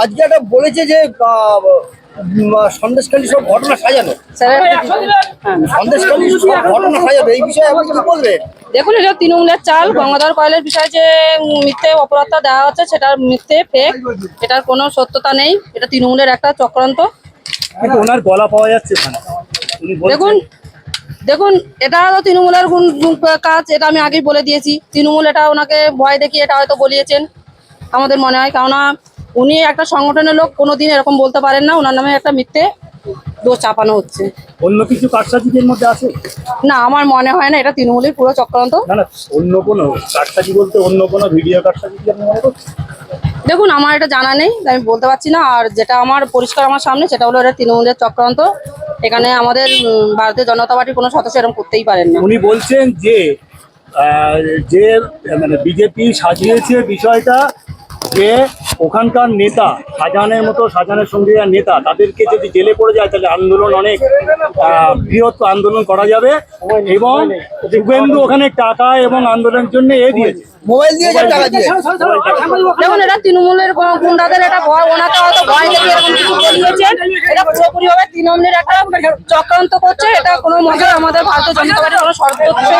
আজকে একটা বলেছে যে সন্দেশখালী সব ঘটনা সাজানো। স্যার হ্যাঁ। সন্দেশখালী সব ঘটনা সাজানো এই বিষয়ে আপনি কি বলবেন দেখুন এটা তৃণমূলের চাল গঙ্গাধর কয়েলের বিষয়ে যে মিথ্যে অপরাধটা দেওয়া হচ্ছে সেটার মিথ্যে ফেক এটার কোনো সত্যতা নেই এটা তৃণমূলের একটা চক্রান্ত। কিন্তু ওনার গলা পাওয়া যাচ্ছে দেখুন দেখুন এটা তো তৃণমূলের কাজ এটা আমি আগেই বলে দিয়েছি। তৃণমূল এটা ওনাকে ভয় দেখিয়ে এটা হয়তো বলিয়েছেন আমাদের মনে হয়। কেননা উনি একটা সংগঠনের লোক কোনোদিন এরকম বলতে পারেন না ওনার নামে একটা মিথ্যে দোষ চাপানো হচ্ছে। অন্য কিছু কারসাজিদের মধ্যে আছে? না আমার মনে হয় না এটা তৃণমূলের পুরো চক্রান্ত। না না অন্য কোনো কারসাজি বলতে অন্য কোনো ভিডিও কারসাজি কি আপনি মনে করছেন দেখুন আমার এটা জানা নেই আমি বলতে পারছি না আর যেটা আমার পরিষ্কার আমার সামনে সেটা হলো এটা তৃণমূলের চক্রান্ত। এখানে আমাদের ভারতীয় জনতা পার্টির কোনো সদস্য এরকম করতেই পারেন না। উনি বলছেন যে যে মানে বিজেপি সাজিয়েছে বিষয়টা যে ওখানকার নেতা শাহজাহানের মতো শাহজাহানের সঙ্গে যারা নেতা তাদেরকে যদি জেলে পড়ে যায় তাহলে আন্দোলন অনেক আহ, বৃহৎ আন্দোলন করা যাবে এবং শুভেন্দু ওখানে টাকা এবং আন্দোলনের জন্য এ দিয়েছে। মোবাইল দিয়ে টাকা দিয়ে। দেখুন এটা তৃণমূলের গুন্ডাদের এটা ভয় ওনাকে হয়তো ভয় দেখে এরকম কিছু বলিয়েছেন এটা পুরোপুরি ভাবে তৃণমূলের একটা চক্রান্ত করছে। এটা কোনো মতে আমাদের ভারতীয় জনতা পার্টির সর্বোচ্চ